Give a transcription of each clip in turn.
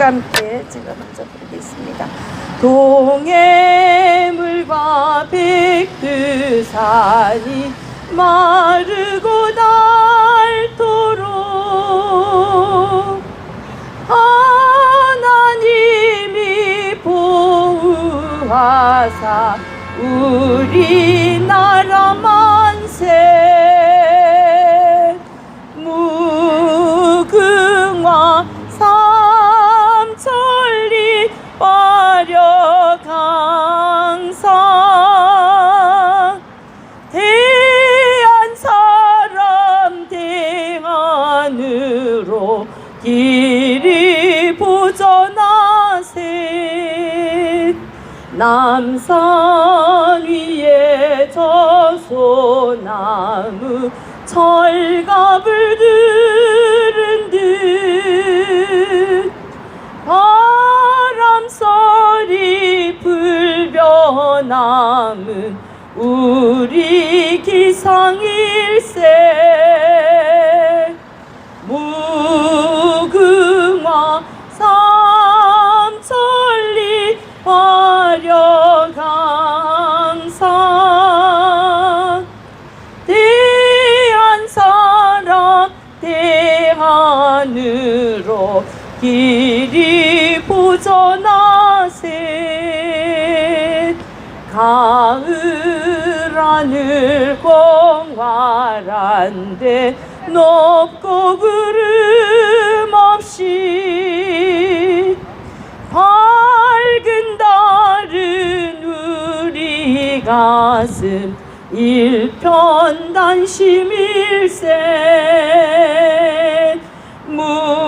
찬송가 함께 제가 먼저 부르겠습니다. 동해 물과 백두산이 마르고 닳도록 하나님이 보호하사 우리나라 만세 대안으로 길이 보전하세. 남산 위에 저소나무 철갑을 들은 듯 바람소리 불변함은 우리 기상일세 대한으로 길이 보전하세. 가을 하늘 공활한데 높고 구름 없이 밝은 달은 우리 가슴 일편단심일세. 무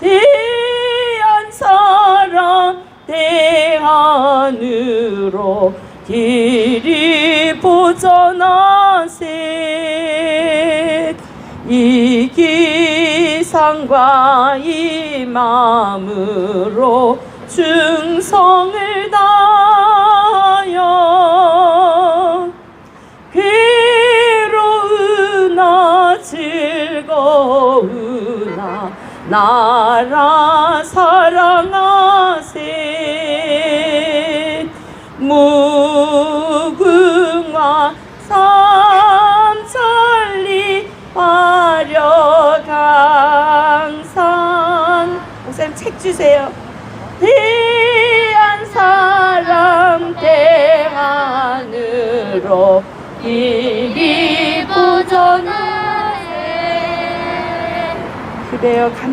대한 사람 대안으로 길이 보전하세. 이 기상과 이 마음으로 충성을 다 나 나라 사랑하세. 무궁화 삼천리 화려강산. 목사님 책 주세요. 대한 사람 대한으로 길이 보전하세. 그래요. 감사